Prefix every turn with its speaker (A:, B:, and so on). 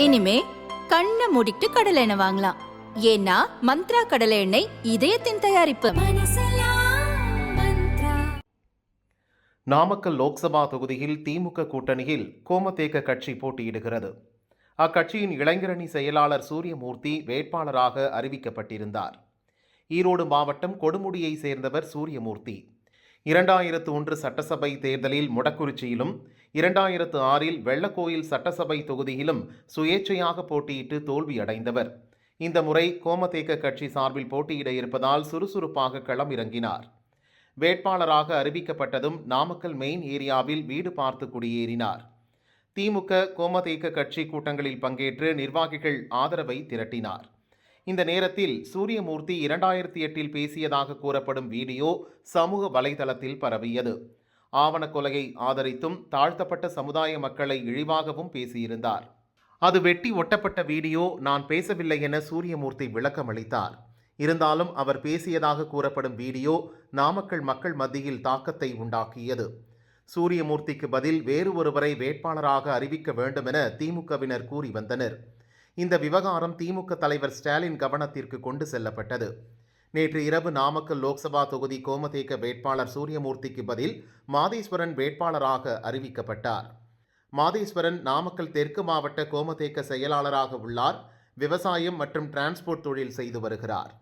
A: இனிமே கண்ணை மூடிட்டு கடலை எண்ணெய் வாங்கலாம். ஏன்னா மந்த்ரா கடலை எண்ணெய் இதயத்தின் தயாரிப்பு.
B: நாமக்கல் லோக்சபா தொகுதியில் திமுக கூட்டணியில் கோமதேக கட்சி போட்டியிடுகிறது. அக்கட்சியின் இளைஞரணி செயலாளர் சூரியமூர்த்தி வேட்பாளராக அறிவிக்கப்பட்டிருந்தார். ஈரோடு மாவட்டம் கொடுமுடியை சேர்ந்தவர் சூரியமூர்த்தி. இரண்டாயிரத்து ஒன்று சட்டசபை தேர்தலில் முடக்குறிச்சியிலும் இரண்டாயிரத்து ஆறில் வெள்ளக்கோயில் சட்டசபை தொகுதியிலும் சுயேட்சையாக போட்டியிட்டு தோல்வியடைந்தவர். இந்த முறை கோமதேக்க கட்சி சார்பில் போட்டியிட இருப்பதால் சுறுசுறுப்பாக களம் இறங்கினார் வேட்பாளராக அறிவிக்கப்பட்டதும் நாமக்கல் மெயின் ஏரியாவில் வீடு பார்த்து குடியேறினார். திமுக கோமதேக்க கட்சி கூட்டங்களில் பங்கேற்று நிர்வாகிகள் ஆதரவை திரட்டினார். இந்த நேரத்தில் சூரியமூர்த்தி இரண்டாயிரத்தி எட்டில் பேசியதாக கூறப்படும் வீடியோ சமூக வலைதளத்தில் பரவியது. ஆவண கொலையை ஆதரித்தும் தாழ்த்தப்பட்ட சமுதாய மக்களை இழிவாகவும் பேசியிருந்தார். அது வெட்டி ஒட்டப்பட்ட வீடியோ நான் பேசவில்லை என சூரியமூர்த்தி விளக்கமளித்தார் இருந்தாலும் அவர் பேசியதாக கூறப்படும் வீடியோ நாமக்கல் மக்கள் மத்தியில் தாக்கத்தை உண்டாக்கியது. சூரியமூர்த்திக்கு பதில் வேறு ஒருவரை வேட்பாளராக அறிவிக்க வேண்டும் என திமுகவினர் கூறி வந்தனர். இந்த விவகாரம் திமுக தலைவர் ஸ்டாலின் கவனத்திற்கு கொண்டு செல்லப்பட்டது. நேற்று இரவு நாமக்கல் லோக்சபா தொகுதி கோமதேக்க வேட்பாளர் சூரியமூர்த்திக்கு பதில் மாதேஸ்வரன் வேட்பாளராக அறிவிக்கப்பட்டார். மாதேஸ்வரன் நாமக்கல் தெற்கு மாவட்ட கோமதேக்க செயலாளராக உள்ளார். விவசாயம் மற்றும் டிரான்ஸ்போர்ட் தொழில் செய்து வருகிறார்.